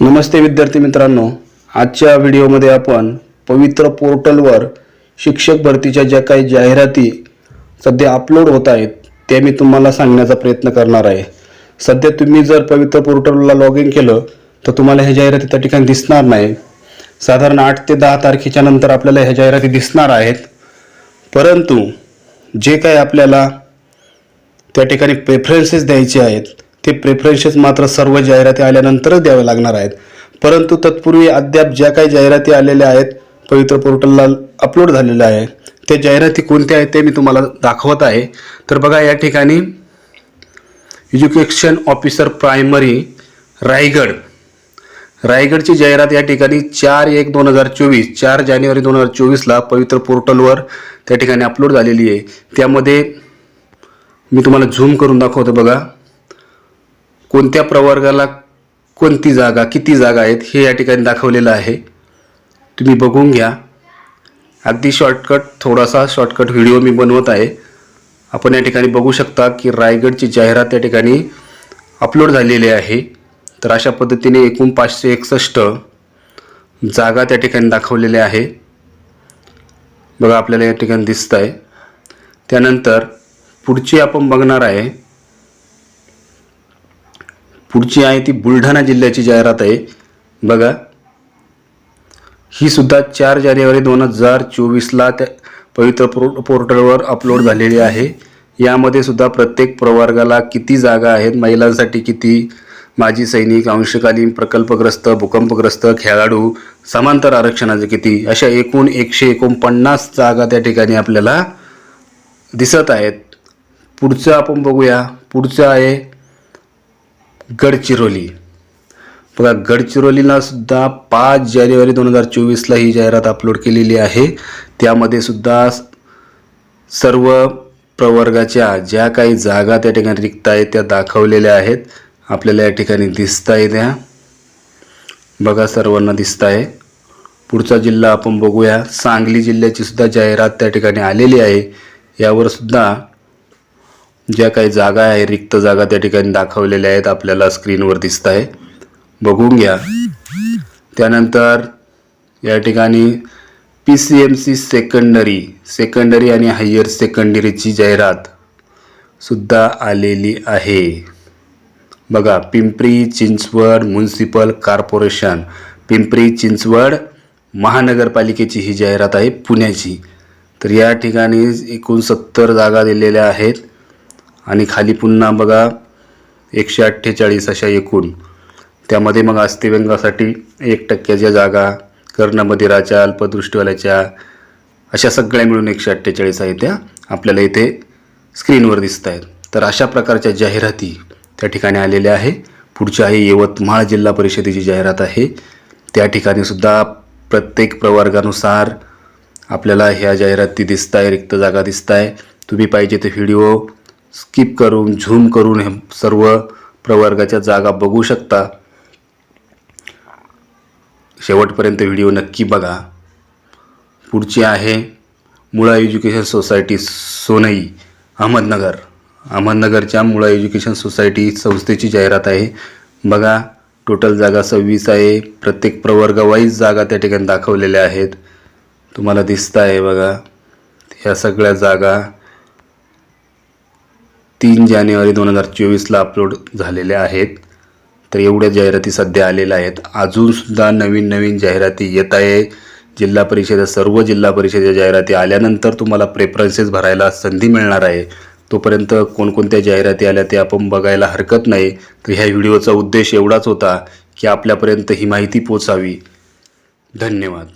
नमस्ते विद्यार्थी मित्रांनो. आजच्या व्हिडिओमध्ये आपण पवित्र पोर्टलवर शिक्षक भरतीच्या ज्या काही जाहिराती सध्या अपलोड होत आहेत त्या मी तुम्हाला सांगण्याचा प्रयत्न करणार आहे. सध्या तुम्ही जर पवित्र पोर्टलला लॉग इन केलं तर तुम्हाला ह्या जाहिराती त्या ठिकाणी दिसणार नाही. साधारण आठ ते दहा तारखेच्या नंतर आपल्याला ह्या जाहिराती दिसणार आहेत. परंतु जे काही आपल्याला त्या ठिकाणी प्रेफरन्सेस द्यायचे आहेत ते प्रेफरन्सेस मात्र सर्व जाहिराती आल्यानंतरच द्यावे लागणार आहेत. परंतु तत्पूर्वी अद्याप ज्या काही जाहिराती आलेल्या आहेत पवित्र पोर्टलला अपलोड झालेल्या आहे त्या जाहिराती कोणत्या आहेत ते मी तुम्हाला दाखवत आहे. तर बघा या ठिकाणी एज्युकेशन ऑफिसर प्रायमरी रायगड. रायगडची जाहिरात या ठिकाणी चार एक दोन हजार चोवीस चार जानेवारी दोन हजार चोवीसला पवित्र पोर्टलवर त्या ठिकाणी अपलोड झालेली आहे. त्यामध्ये मी तुम्हाला झूम करून दाखवतो बघा. कोणत्या प्रवर्गाला कोणती जागा किती जागा आहेत हे या ठिकाणी दाखवलेलं आहे. तुम्ही बघून घ्या. अगदी शॉर्टकट थोडासा शॉर्टकट व्हिडिओ मी बनवत आहे. आपण या ठिकाणी बघू शकता की रायगडची जाहिरात या ठिकाणी अपलोड झालेली आहे. तर अशा पद्धतीने एकूण पाचशे एकसष्ट जागा त्या ठिकाणी दाखवलेल्या आहे. बघा आपल्याला या ठिकाणी दिसत आहे त्यानंतर पुढची आपण बघणार आहे पुढची आहे ती बुलढाणा जिल्ह्याची जाहिरात आहे. बघा. ही सुद्धा चार जानेवारी दोन हजार चोवीसला त्या पवित्र पोर पोर्टलवर अपलोड झालेली आहे. यामध्ये सुद्धा प्रत्येक प्रवर्गाला किती जागा आहेत महिलांसाठी किती माजी सैनिक अंशकालीन प्रकल्पग्रस्त भूकंपग्रस्त खेळाडू समांतर आरक्षणाचे किती अशा एकूण एकशे एकोणपन्नास जागा त्या ठिकाणी आपल्याला दिसत आहेत. पुढचं आपण बघूया. पुढचं आहे गडचिरोली. बघा गडचिरोलीला सुद्धा पाच जानेवारी दोन हजार चोवीसला ही जाहिरात अपलोड केलेली आहे. त्यामध्ये सुद्धा सर्व प्रवर्गाच्या ज्या काही जागा त्या ठिकाणी रिक्त आहेत त्या दाखवलेल्या आहेत. आपल्याला या ठिकाणी दिसत आहे त्या. बघा सर्वांना दिसत आहे पुढचा जिल्हा आपण बघूया. सांगली जिल्ह्याची सुद्धा जाहिरात त्या ठिकाणी आलेली आहे. यावर सुद्धा ज्या काही जागा आहे रिक्त जागा त्या ठिकाणी दाखवलेल्या आहेत आपल्याला स्क्रीनवर दिसत आहे. बघून घ्या. त्यानंतर या ठिकाणी P C M C secondary secondary आणि हायर सेकंडरीची जाहिरात सुद्धा आलेली आहे. बघा पिंपरी चिंचवड म्युन्सिपल कॉर्पोरेशन पिंपरी चिंचवड महानगरपालिकेची ही जाहिरात आहे पुण्याची. तर या ठिकाणी एकूण सत्तर जागा दिलेल्या आहेत. आणि खाली पुन्हा बघा एकशे अठ्ठेचाळीस अशा एकूण. त्यामध्ये मग अस्थिव्यंगासाठी एक टक्क्याच्या जागा कर्णबधिराच्या अल्पदृष्टीवाल्याच्या अशा सगळ्या मिळून एकशे अठ्ठेचाळीस आहेत त्या आपल्याला इथे स्क्रीनवर दिसत आहेत तर अशा प्रकारच्या जाहिराती त्या ठिकाणी आलेल्या आहे. पुढच्या आहे यवतमाळ जिल्हा परिषदेची जाहिरात आहे. त्या ठिकाणी सुद्धा प्रत्येक प्रवर्गानुसार आपल्याला ह्या जाहिराती दिसत आहे रिक्त जागा दिसत आहे तुम्ही पाहिजे ते व्हिडिओ स्किप करून झूम करून हे सर्व प्रवर्गाच्या जागा बघू शकता. शेवटपर्यंत व्हिडिओ नक्की बघा. पुढची आहे मुळा एज्युकेशन सोसायटी सोनई अहमदनगर. अहमदनगरच्या मुळा एज्युकेशन सोसायटी संस्थेची जाहिरात आहे. बघा टोटल जागा सव्वीस आहे. प्रत्येक प्रवर्गवाईज जागा त्या ठिकाणी दाखवलेल्या आहेत. तुम्हाला दिसत आहे बघा ह्या सगळ्या जागा तीन जानेवारी दोन हजार चोवीसला अपलोड झालेल्या आहेत. तर एवढ्या जाहिराती सध्या आलेल्या आहेत. अजूनसुद्धा नवीन नवीन जाहिराती येत आहे. जिल्हा परिषद सर्व जिल्हा परिषदेच्या जाहिराती आल्यानंतर तुम्हाला प्रेफरन्सेस भरायला संधी मिळणार आहे. तोपर्यंत कोणकोणत्या जाहिराती आल्या ते आपण बघायला हरकत नाही. तर ह्या व्हिडिओचा उद्देश एवढाच होता की आपल्यापर्यंत ही माहिती पोचावी धन्यवाद.